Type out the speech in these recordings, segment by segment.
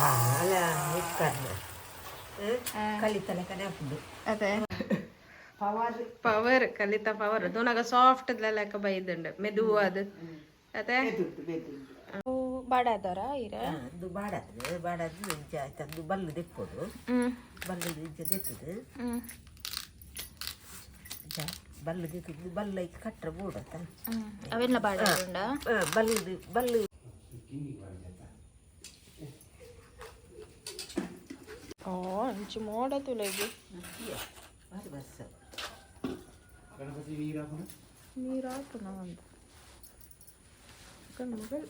ಅಲ್ಲ ಕಲಿತಲೆ ಅದೇ. ಪವರ್ ಪವರ್ ಕಲಿತ ಪವರ್ ದೋನಾಗ ಸಾಫ್ಟ್ ಲೆಕ್ಕ ಬೈದಂಡು ಮೆದು ಅದು. ಅದೇ. ಬಾಡಾದರ ಇರ ಅದು ಬಾಡದು ಬಾಡದು ಇಂಚ ಅದು ಬಲ್ಲು ದೆಪ್ಪೋದು ಬಲ್ಲು ಇಂಚ ದೆತ್ತದು ಬಲ್ಲು ದೆತ್ತದು ಬಲ್ಲು ಐಕ್ ಕಟ್ರ ಬೋಡತ್ತ ಅವೆಲ್ಲ ಬಾಡ ಬಲ್ಲು ಬಲ್ಲು. ಓ ಇಂಚು ಮೋಡ ತುಳಗಿ ಬಾರಿ ಬಸ್ಸ ನೀರಾತು ಒಂದು ಕಣ್ಮಗಳು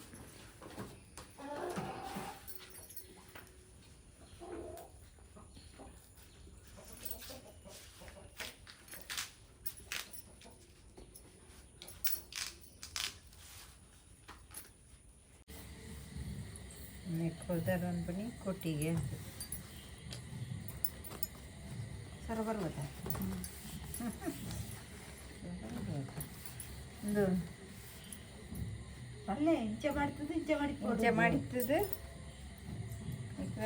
ಕೊಡ್ದಾರ ಗೊತ್ತಾ ಒಂದು ಅಲ್ಲೇ ಇಂಚೆ ಮಾಡ್ತದೆ ಇಂಚೆ ಮಾಡಿ ಇಂಚೆ ಮಾಡಿತ್ತದು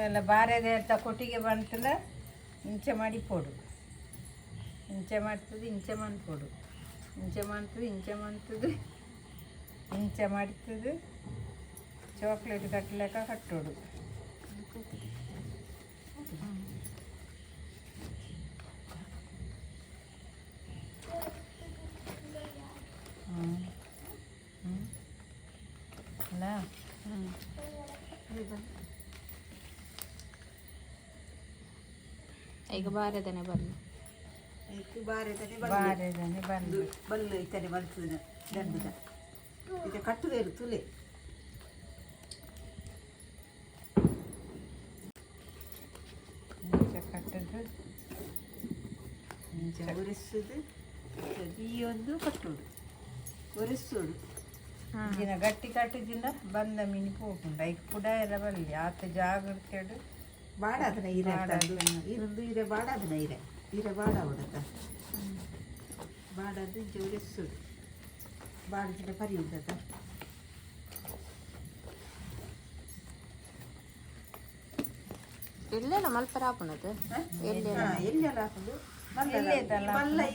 ಎಲ್ಲ ಬಾರೆದೆ ಅಂತ ಕೊಟ್ಟಿಗೆ ಬಂತಲ್ಲ ಇಂಚೆ ಮಾಡಿ ಪೋಡು ಇಂಚೆ ಮಾಡ್ತದೆ ಇಂಚೆ ಮಾಡಿ ಪೋಡು ಇಂಚೆ ಮಾಡ್ತದೆ ಇಂಚೆ ಮಾಡ್ತದೆ. ಇಂಚೆ ಮಾಡ್ತದೆ ಚಾಕ್ಲೇಟ್ ಕಟ್ಟಲೆಕ್ಕ ಕಟ್ಟೋಡು. ಅಲ್ಲ? ಈಗ ಬಾರದನೆ ಬರಲಿ ಐತಿ ಬಾರೆದನೆ ಬಾರೆದನೆ ಬಂದು ಬಲ್ಲು ಇತನೆ ಬಲ್ತದೆ ದಂಡದ ಇದು ಕಟ್ಟುದೇರು ತುಲೆ. ಇಂಚೆ ಕಟ್ಟದು. ಇಂಚೆ ಒರೆಸುದು ಈ ಒಂದು ಕಟ್ಟೋಡು ಒರೆಸೋಡು ದಿನ ಗಟ್ಟಿ ಕಟ್ಟಿದಿನ ಬಂದ ಮಿನಿ ಹೋಗುಂಡ ಐಕ್ ಪುಡ ಎಲ್ಲ ಬರಲಿ ಆತ ಜಾಗ್ರತೆಡು ಬಾಡಾದನ ಇರೆ ಇರಂದು ಇರೆ ಬಾಡಾದನ ಇರೆ. ಇರೆ ಬಾಡ ಹೊಡತ ಬಾಡದು ಇಂಚೆ ಒರೆಸೋಡು ಬಾಡಿದ ಪರಿ ಉಂಟದ. ಎಲ್ಲೆಲ್ಲ ಮಲ್ಪರ ಹಾ? ಎಲ್ಲೆಲ್ಲ? ಹಾಕೊಂಡು ಮಲ್ಲ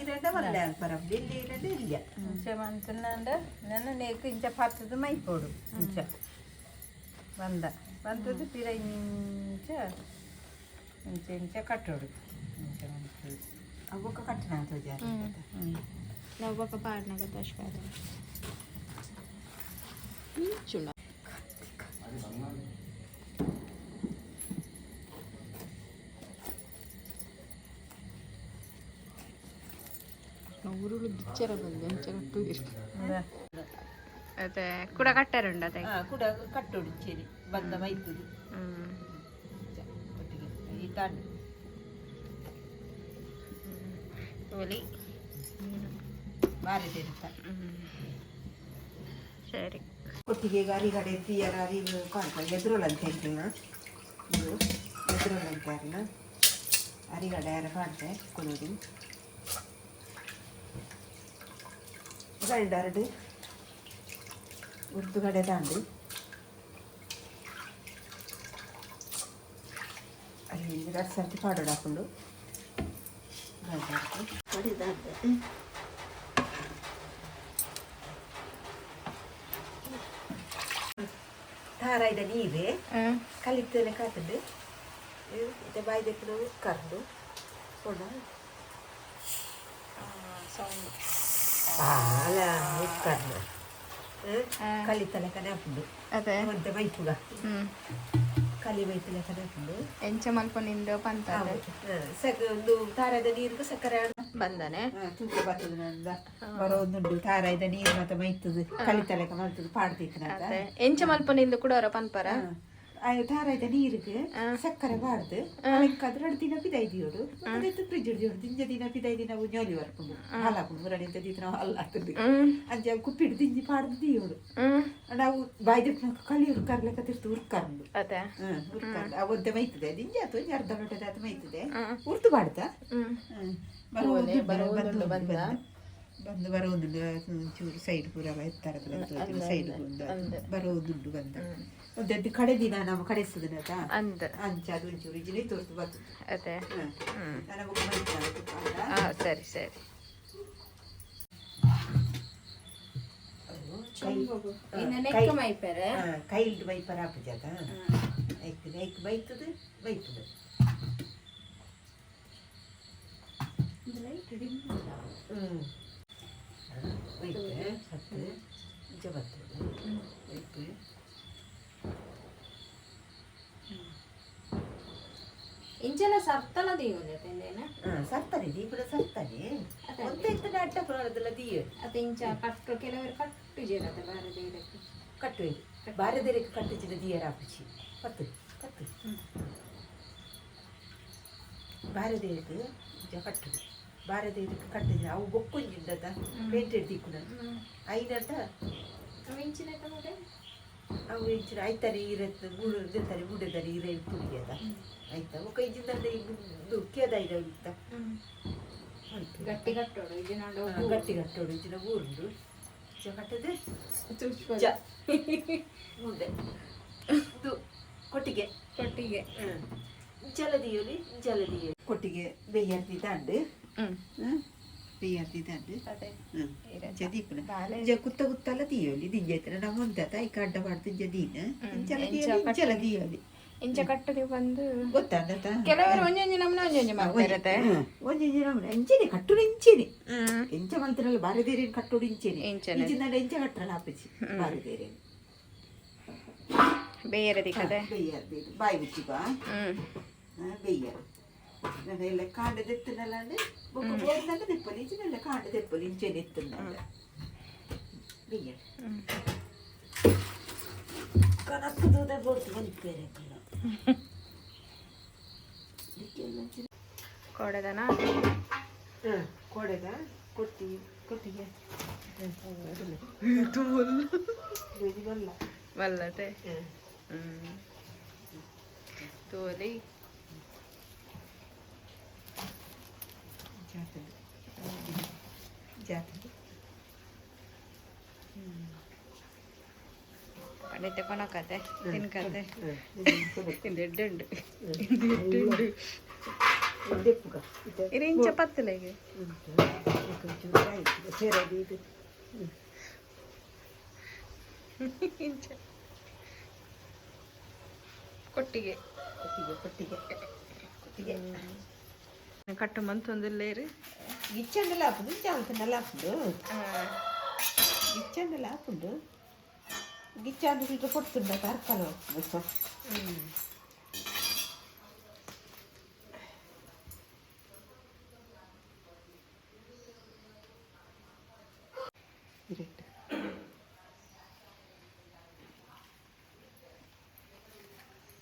ಇರೆಂಡ ಮಲ್ಲ ಹಾಕ್ಬಾರ ಎಲ್ಲಿ ಇರೆಂಡ ಇಲ್ಲ ಇಂಚೆ ಮಂತನಂಡ ನನ್ನ ನೇಕು ಇಂಚ ಪತ್ತದು ಮೈ ಪೋಡು ಇಂಚ ಬಂದ ಬಂದದ್ದು ಪಿರ ಇಂಚ ಇಂಚೆ ಇಂಚ ಕಟ್ಟೋಡು ಇಂಚೆ ಮಂತದು ಅವಕ್ಕ ಕಟ್ಟಣ ಅಂತ ಜಾರಿ ಹ್ಞೂ ನಾವು ಬೊಕ್ಕ ಪಾಡ್ನಾಗ ತಶ್ಕಾರ ಚುಂಡ ಉರುಳು ಬಿಚ್ಚರ ಬಂದು ಎಂಚ ಕಟ್ಟು ಅದೇ ಕೂಡ ಕಟ್ಟಾರುಂಡ ಅದೇ ಹಾ ಕೂಡ ಕಟ್ಟೋಡು ಚೇರಿ ಬಂದ ಮೈತುದು ಹ್ಮ್ ಕೊಟ್ಟಿಗೆ ಈ ತಾಂಡು ಒಲಿ ಬಾರಿ ತೆರಿತ ಸರಿ ಕೊಟ್ಟಿಗೆ ಅರಿಗಡೆ ತೀಯರ ಅರಿವು ಕಾಣ್ತಾ ಎದುರೋಲ್ ಅಂತ ಹೇಳ್ತೀನಿ ಇದು ಎದುರೋಲ್ ಅಂತ ಅಲ್ಲ ಅರಿಗಡೆ ಯಾರ ಕಾಣ್ತೆ ಕೊಡೋದು ಗಂಡರಡು ಉರ್ದುಗಡೆ ತಾಂಡು ಅಲ್ಲಿ ಎರಡು ಸರ್ತಿ ಪಾಡೋಡು ಹಾಕೊಂಡು ಕಡಿದಾಡ್ದೆ ತಾರಾಯ್ದ ನೀರೇ ಕಲಿತೇನೆ ಕಾತದೆ ಇದು ಬಾಯ್ದೆಕ್ಕಡು ಕರ್ದು ಕೊಡ ಸೌಂಡ್. ಬೈತುಗ ಹ್ಮ್? ಕಲಿ ಬೈತಲೆ ಎಂಚ ಪಂತ ಸಕ ಒಂದು ತಾರಾಯ್ದ ನೀರಿಗೂ ಸಕ್ಕರೆ ಬಂದನೆ. ತೂಕ ಬರ್ತದ ಬರೋ ಒಂದು ತಾರಾಯ್ದ ನೀರು ಮತ್ತೆ ಮೈತದ ಕಲಿತಲೆಕ ಮಾಡ್ತದೆ ಪಾಡ್ತಿತ್ತು ಅದೇ. ಎಂಚ ಮಲ್ಪನಿಂದ ಕೂಡ ಅವರ ಪನ್ಪರ ತಾರಾಯ್ದ ನೀರಿಗೆ ಸಕ್ಕರೆ ಬಾರ್ದು. ಅದಕ್ಕೆ ಎರಡು ದಿನ ಪಿದಾಯ್ದಿಯೋಡು ಅದಕ್ಕೆ ಫ್ರಿಜ್ ಹಿಡಿಯೋಡು ದಿಂಜ ದಿನ ಪಿದೈ ನಾವು ಜೋಲಿ ವರ್ಕೊಂಡು ಹಾಲು ಹಾಕೊಂಡು ಎರಡು ದಿನ ಹಲ್ಲ ಹ್ಮ್ ಅಂಚ ಕುಪ್ಪಿಡು ದಿಂಜಿ ಪಾಡ್ದು ದಿಯೋಡು ನಾವು ಬಾಯ್ದಕ್ಕೆ ಕಳಿ ಉರ್ಕರ್ಲೆಕ್ಕ ತಿರ್ತು ಉರ್ಕರ್ದು ಉರ್ಕರ್ದು ಅವದ್ದೆ ಮೈತದೆ ದಿಂಜ ಆತು ಅರ್ಧ ಲೋಟದ ಅದು ಮೈತದೆ. ಉರ್ತು ಬಾಡ್ದ ಬರೋ ಬಂದ. ಬಂದು. ಬರೋದುಂಡು ಚೂರು ಸೈಡ್ ಪೂರ ಎತ್ತರ ಸೈಡ್ ಬರೋದುಂಡು ಬಂದ. ಒಂದೆದ್ದು ಕಡೆ ದಿನ ನಾವು ಕಡೆಸ್ತದನತ ಅಂದ ಅಂಚ ಅದು ಒಂಚೂರು ಇಜಿನೇ ತೋರ್ತು ಬರ್ತದೆ ಅದೇ ನನಗೆ ಮೈತಾನೆ ಹಾ ಸರಿ ಸರಿ ನೆಕ್ಕ ಮೈಪೆರೆ ಕೈಲ್ಡ್ ಬೈಪರ್ ಆಪಜಾತ ಐಕ್ ಐಕ್ ಬೈತದ ಬೈತದ ಹ್ಮ್ ಸರ್ತಲ ಹಾಂ ಸರ್ತಾನೆ ದೀಪದ ಸರ್ತಾರೆ ಒಂದೇ ಇರ್ತದೆ ಅಡ್ಡ ಪುರಾಣದಲ್ಲ ದೀಯ ಅತ ಇಂಚ ಕಟ್ಟು ಕೆಲವರು ಕಟ್ಟು ಜೇರತೆ ಬಾರದೆ ಇದಕ್ಕೆ. ಕಟ್ಟುವೆ ಕಟ್ಟು ಕಟ್ಟಿಸಿದ ದೀಯರ ಆಪಚಿ. ಪತ್ತು ಪತ್ತು ಬಾರದೇರಿಗೆ ನಿಜ ಕಟ್ಟುದು ಬಾರದೇರಿಗೆ ಕಟ್ಟಿದ ಅವು ಬೊಕ್ಕೊಂಜಿಂದದ ಪೇಂಟೆಡ್ ದೀಕುನ ಐದಂಟ ಇಂಚಿನ ಕಡೆ ಅವು ಹೆಚ್ಚಿನ ಐತಾರೆ ಇರತ್ತೆ ಗೂಡು ಇರ್ತಾರೆ ಗುಡ್ಡದಲ್ಲಿ ಇರ ಪುಡಿಯದ ಆಯ್ತಾ? ಒಕ್ಕ ಇಜಿಂದಂಡೆ ಇದು ಕೇದ ಇರ ಇತ್ತ ಗಟ್ಟಿ ಕಟ್ಟೋಡು ಇದು ಗಟ್ಟಿ ಕಟ್ಟೋಡು ಊರುಂಡು ಇಜ ಕಟ್ಟದೆ? ಮುಂದೆ ಇದು ಕೊಟ್ಟಿಗೆ. ಕೊಟ್ಟಿಗೆ. ಜಲದಿಯೋಲಿ ಜಲದಿಯೋಲಿ. ಕೊಟ್ಟಿಗೆ ಬೆಯ್ಯರ್ತಿ ದಾಂಡು ಹ್ಮ್. ಬೆಯ್ಯರ್ತಿ ದಾಂಡು ಅದೇ ಜದೀಪನ ಬಾಲೆ. ಇಂಜ ಕುತ್ತ ಕುತ್ತಲ್ಲ ದಿಯೋಲಿ ದಿಂಜೆತ್ರ ನಾವು ಒಂದತ ಈ ಕಡ್ಡ ಮಾಡ್ತು ಇಂಜ ದೀನ ಇಂಚಲ ಇಂಚ ದಿಯೋಲಿ ಕಟ್ಟಿ. ಇಂಚಲ ದಿಯೋಲಿ ಇಂಚ ಕಟ್ಟಡಿ ಬಂದು ಗೊತ್ತಾಂದತ ಕೆಲವರು ಒಂದೊಂದು ನಮ್ನ ಒಂದೊಂದು ಮಾಡ್ತಿರತ್ತೆ ಒಂಜಿ ಎಂಚೆನೆ ಕಟ್ಟುಡು ಇಂಚೆನೆ ಹ್ಮ್ ಎಂಚ ಮಲ್ತಿರಲ್ಲ ಬಾರದೇರೇನು ಕಟ್ಟುಡು ಇಂಚೆನೆ ಇಂಚೆನೆ. ಇಂಚಿನ ಎಂಚ ಕಟ್ಟರಲ್ಲ ಆಪಚಿ ಬಾರದೇರೇನು ಬೇರೆ ದಿಕ್ಕದೆ ಬೆಯ್ಯರ್ದಿ ಬಾಯಿ ಬಿಚ್ಚಿ ಬಾ ಹ್ಮ್ ಬೆಯ್ಯರು ಎಲ್ಲ ಕಾಂಡ ತೆತ್ತನಲ್ಲ ಬೋರ್ನಲ್ಲ ತೆಪ್ಪಲಿ ಇಂಚಿನೆಲ್ಲ ಕಾಂಡ ತೆಪ್ಪಲಿ ಇಂಚೆನೆ ಎತ್ತನಲ್ಲ ಬೆಯ್ಯರು ಹ್ಮ್ ಕನಕದೂದ ಬೋರ್ತು ಮಲಿಪೇರೆ ಕೊಡದನ ಹಾಂ ಕೊಡೆದ ಕೊಟ್ಟಿ ಕೊಟ್ಟಿಗೆ ಬಲ್ಲ ಬಲ್ಲತೆ ಹ್ಮ್. ತೋಲಿ ಪಡೆ ಕೊನಕತೆ ತಿನ್ಕತೆ ದೆಪ್ಪುಗ ಇದು ಇಂಚ ಸೇರದಿ ಇದು ಇಂಚ ಕೊಟ್ಟಿಗೆ. ಕೊಟ್ಟಿಗೆ ಕೊಟ್ಟಿಗೆ. ಕೊಟ್ಟಿಗೆ. ಕಟ್ಟು ಮಂತೊಂದಿಲ್ಲೇರು ಇಚ್ಚಂದಲ್ಲ ಹಾಕುದು ಜಾಲ್ಕನ್ನೆಲ್ಲ ಹಾಕುದು. ಇಚ್ಚಂದಲ್ಲ ಹಾಕುದು. ಗಿಚ್ಚಂಡು ಸ್ವಲ್ಪ ತರಕಾರಿ ಇರಟ್ಟು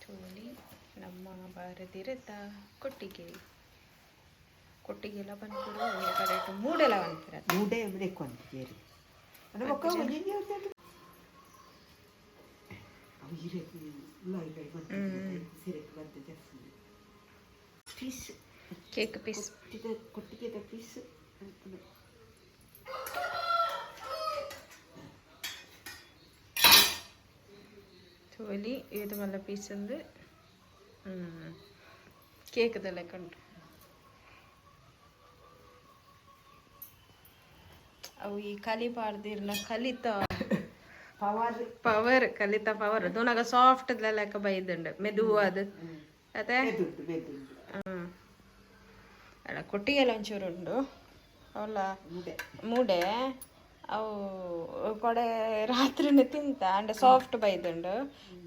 ತೋಲಿ ನಮ್ಮ ಬಾರದಿರತ್ತ ಕೊಟ್ಟಿಗೆ. ಕೊಟ್ಟಿಗೆ ಎಲ್ಲ ಬಂದ್ಬಿಡು ಒಂದು ಕಡೆ ಇಟ್ಟು ಮೂಡೆಲ್ಲ ಬಂದ್ಬಿಡ ಮೂಡೆ ಬೇಕು ಅಂತ ಸೇರಿ ಅಂದ್ರೆ ಒಕ್ಕ ಒಂಜಿ ಅವು ಇರಕ್ಕೆ ಲೈ ಲೈ ಬಂತು ಸಿರಕ್ಕೆ ಬಂತು ಜಾಸ್ತಿ. ಪೀಸ್. Cake piece. ಕೊಟ್ಟಿಗೆ ಕೊಟ್ಟಿಗೆ ಪೀಸ್. ತೋಲಿ ಇದು ಮಲ್ಲ ಪೀಸ್ ಒಂದು ಹ್ಞೂ ಕೇಕ್ದೆಲ್ಲ ಕಂಡು. ಅವು ಈ ಕಲಿಬಾರ್ದಿರ್ನ ಕಲಿತ ಪವರ್ ಪವರ್ ಕಲಿತ ಪವರ್ ದೋನಾಗ ಸಾಫ್ಟ್ ಲೆಕ್ಕ ಬೈದುಂಡು ಮೆದುವಾದ ಅದೇ. ಅಲ್ಲ ಕೊಟ್ಟಿಗೆಲ್ಲ ಒಂಚೂರು ಉಂಡು. ಅವಲ್ಲ ಮೂಡೆ. ಅವು ಕೊಡೆ ರಾತ್ರಿನೇ ತಿಂತ ಅಂಡ ಸಾಫ್ಟ್ ಬೈದುಂಡು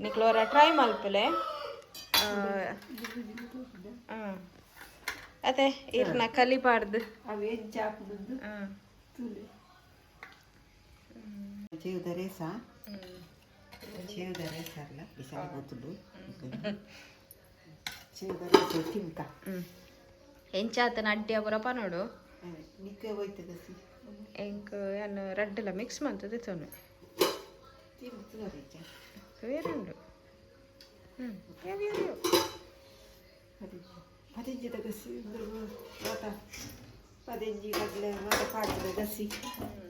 ನಿಕ್ಲೋರ ಟ್ರೈ ಮಲ್ಪಲೆ ಅದೇ ಇರ್ನ ಕಲಿಬಾರ್ದು. ಅವು ಹಾಕುದು ಜೀವದ ರೇಸ ಜೀವದ ರೇಸ ಅಲ್ಲ? ಬಿಸಾಲ ಗೊತ್ತುಂಡು ಜೀವದ ರೇಸ ತಿಂತ ಎಂಚಾತನ ಅಡ್ಡಿಯ ಬರಪ್ಪ ನೋಡು. ನಿಕ್ಕ ಹೋಯ್ತದ ಸಿ? ಎಂಕ್ ಅನ್ನು ರಡ್ಡೆಲ್ಲ ಮಿಕ್ಸ್ ಮಾಡ್ತದೆ ತೊನೆ. ಬೇರೆ ಉಂಡು ಹ್ಮ್. ಯಾವ್ಯಾವ್ಯಾವ ಹದಿನೈದು ಹದಿನೈದು ಸಿ ಮಾತ ಪದೆಂಜಿ ಕಡಲೆ ಮತ್ತೆ ಕಾಡ್ತದೆ ಗಸಿ ಹಾಕ್ತೆ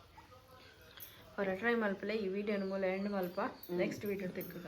ಟ್ರೈ ಮಲ್ಪಲೆ ಈ ವಿಡಿಯೋನ ಮೂಲ ಎಂಡ್ ಮಲ್ಪ ನೆಕ್ಸ್ಟ್ ವಿಡಿಯೋ ತೆಕ್ಕಗ